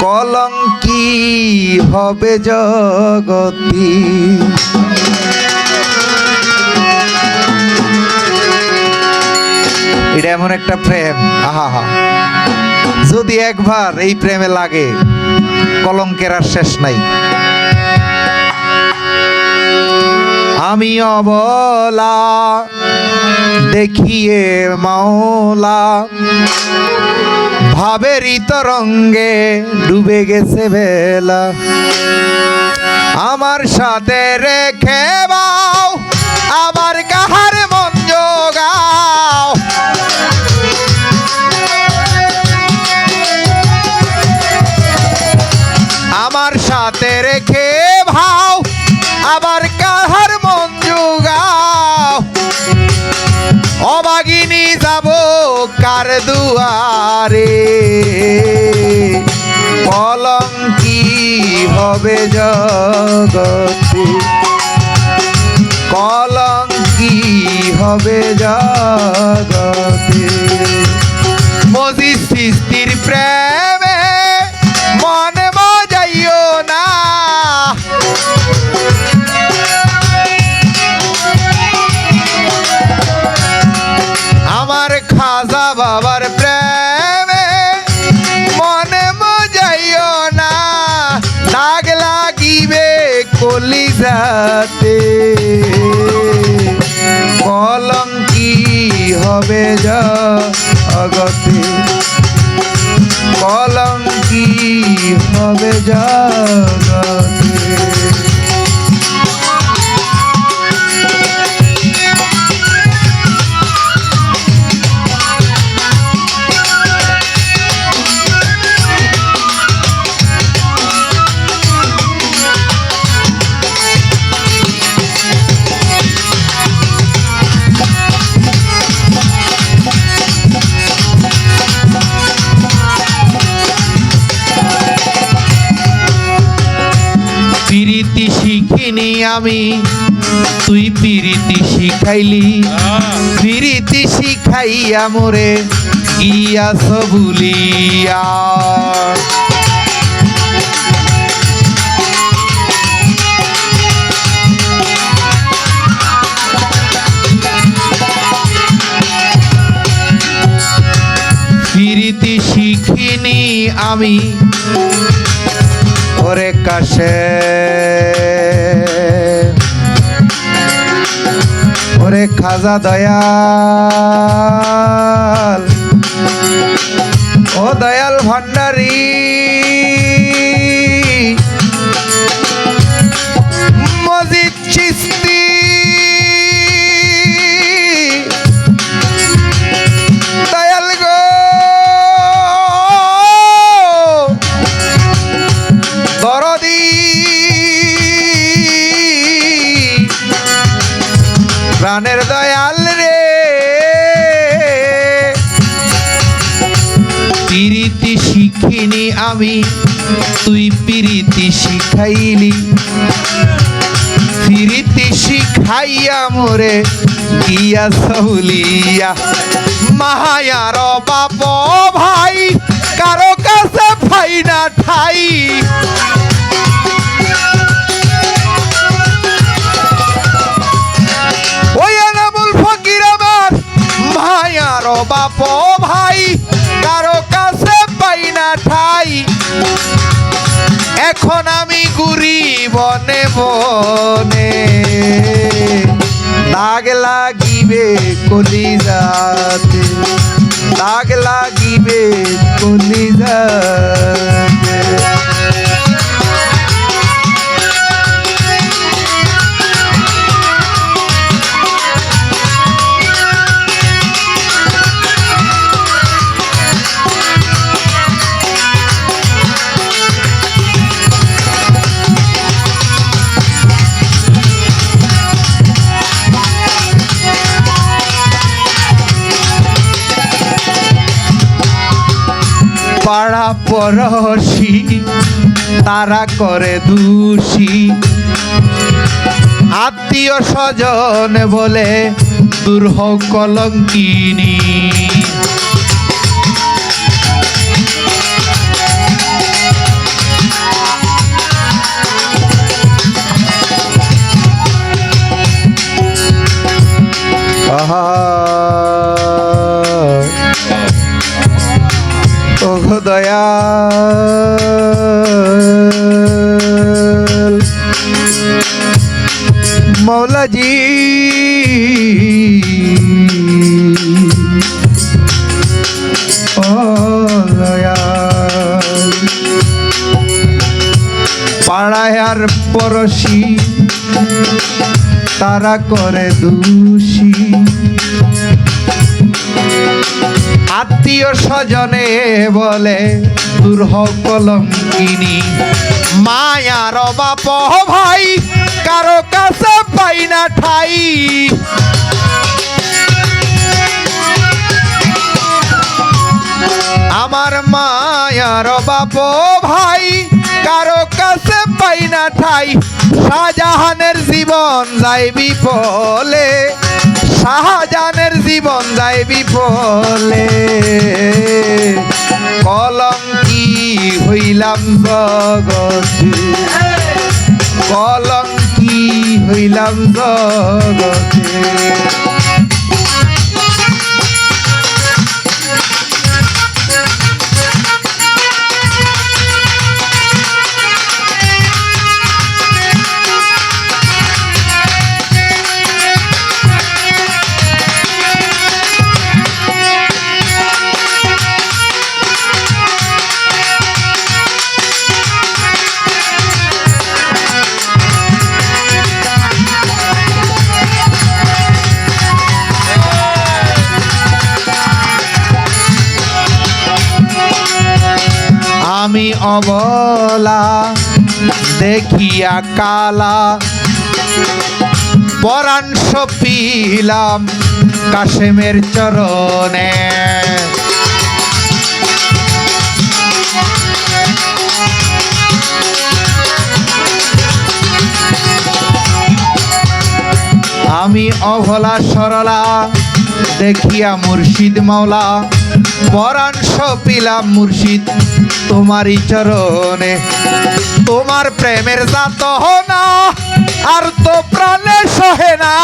কলঙ্কি হবে জগতি। এটা এমন একটা প্রেম। আহা হা যদি একবার এই প্রেমে লাগে, কলঙ্কের আর শেষ নাই। আমি অবলা, দেখিয়ে মাওলা। ভাবেরই তরঙ্গে ডুবে গেছে বেলা। আমার সাথে রেখে বাও আবার কাহার দুয়ারে কলঙ্কি হবে জগতে। কলঙ্কি হবে জগতে। মজি সৃষ্টির প্রেমে মনে মজাইও না। আমার খাজা বাবার প্রেমে হবে জগতে কলঙ্কি হবে জগতে শিখিনি আমি। তুই পিরিতি শিখাইলি। পিরিতি শিখাইয়া মোরে গিয়াস বুলিয়া। পিরিতি শিখিনি আমি। ওরে কাশে খাজা দয়াল। ও দয়াল ভান্ডারী শিখিনি আমি, তুই পিরিতি শিখাইলি। পিরিতি শিখাইয়া মোরে ইয়া সৌলিয়া মায়ার বাপ ভাই, কারও কাছে ভাই না ঠাই। বনে বনে দাগ লাগিবে কলিজাতে দাগ লাগিবে কলিজাতে। পাড়া পরশি তারা করে দুষি। আত্মীয় স্বজন বলে দুর্হ কলঙ্কিনী। দয়াল মৌলাজি ও দয়াল পাড়ায় তারা করে দোষী। আত্মীয় স্বজনে বলে দুর্হ কলঙ্কিনী। মায়ার বাপ ভাই, কারও কাছে পাই না ঠাই। আমার মায়ার বাপ ভাই, কারও কাছে পাই না ঠাই। শাহজাহানের জীবন যায় বিফলে শাহজাহানের জীবন যায় বিফলে। কলঙ্কি হইলাম জগতে? কলঙ্কি হইলাম জগতে? আমি অবলা, দেখিয়া কালা। পরাণ সপিলাম কাশেমের চরণে। আমি অভলা সরলা, দেখিয়া মুর্শিদ মাওলা। পরাণ সপিলাম মুর্শিদ তোমারই চরণে। তোমার প্রেমের জাত না আর তো প্রাণে সহে না।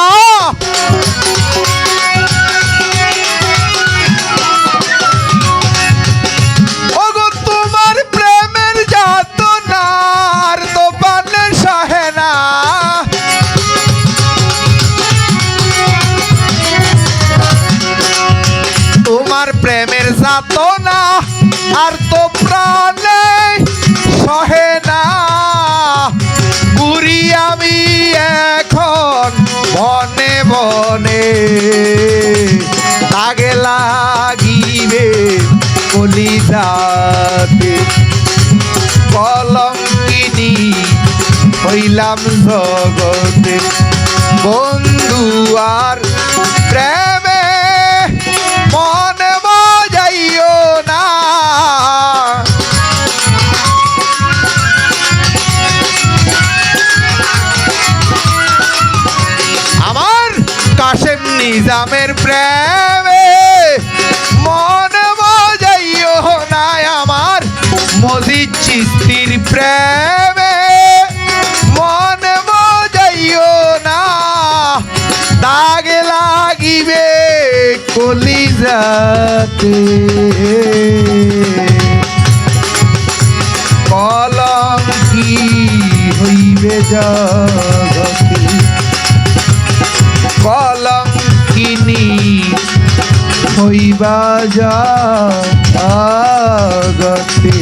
এখন বনে বনে তাগে লাগিবে কলিজাতে। কলঙ্কিনী হইলাম জগতে। বন্ধু আর প্রেমে নিজামের প্রেমে মনে বাজাইও না আমার। মজিদ চিস্তির প্রেমে মনে বাজাইও না। দাগে লাগিবে কলিজাতে। কলঙ্কি হইবে জগতে হইবা যা আগতে